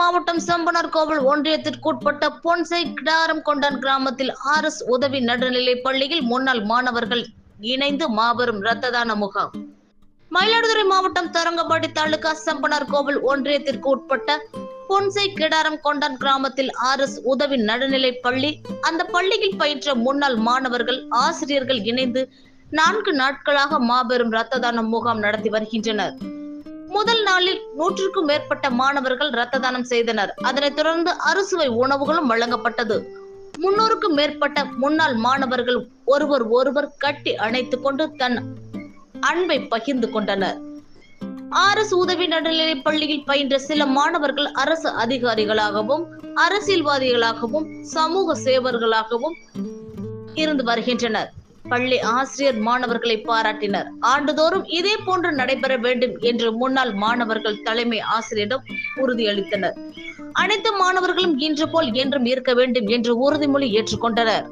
மாவட்டம் செம்பனர் கோவில் ஒன்றியத்திற்குட்பட்ட பொன்சை கிடாரம் கொண்டான் கிராமத்தில் ஆர் எஸ் உதவி நடுநிலை பள்ளியில் முன்னாள் மாணவர்கள் இணைந்து மாபெரும் இரத்த தான முகாம். மயிலாடுதுறை மாவட்டம் தரங்கம்பாடி தாலுகா செம்பனர் கோவில் ஒன்றியத்திற்கு உட்பட்ட பொன்சை கிடாரம் கொண்டான் கிராமத்தில் ஆர் எஸ் உதவி நடுநிலை பள்ளி அந்த பள்ளியில் பயின்ற முன்னாள் மாணவர்கள் ஆசிரியர்கள் இணைந்து நான்கு நாட்களாக மாபெரும் இரத்த தான முகாம் நடத்தி வருகின்றனர். முதல் நாளில் நூற்றுக்கும் மேற்பட்ட மாணவர்கள் ரத்த தானம் செய்தனர். அதனைத் தொடர்ந்து அறுசுவை உணவுகளும் வழங்கப்பட்டது. முன்னூறுக்கும் மேற்பட்ட முன்னாள் மாணவர்கள் ஒருவர் ஒருவர் கட்டி அணைத்துக் கொண்டு தன் அன்பை பகிர்ந்து கொண்டனர். அரசு உதவி நடுநிலைப் பள்ளியில் பயின்ற சில மாணவர்கள் அரசு அதிகாரிகளாகவும் அரசியல்வாதிகளாகவும் சமூக சேவர்களாகவும் இருந்து வருகின்றனர். பள்ளி ஆசிரியர் மாணவர்களை பாராட்டினர். ஆண்டுதோறும் இதே போன்று நடைபெற வேண்டும் என்று முன்னாள் மாணவர்கள் தலைமை ஆசிரியரிடம் உறுதியளித்தனர். அனைத்து மாணவர்களும் இன்று போல் என்றும் இருக்க வேண்டும் என்று உறுதிமொழி ஏற்றுக்கொண்டனர்.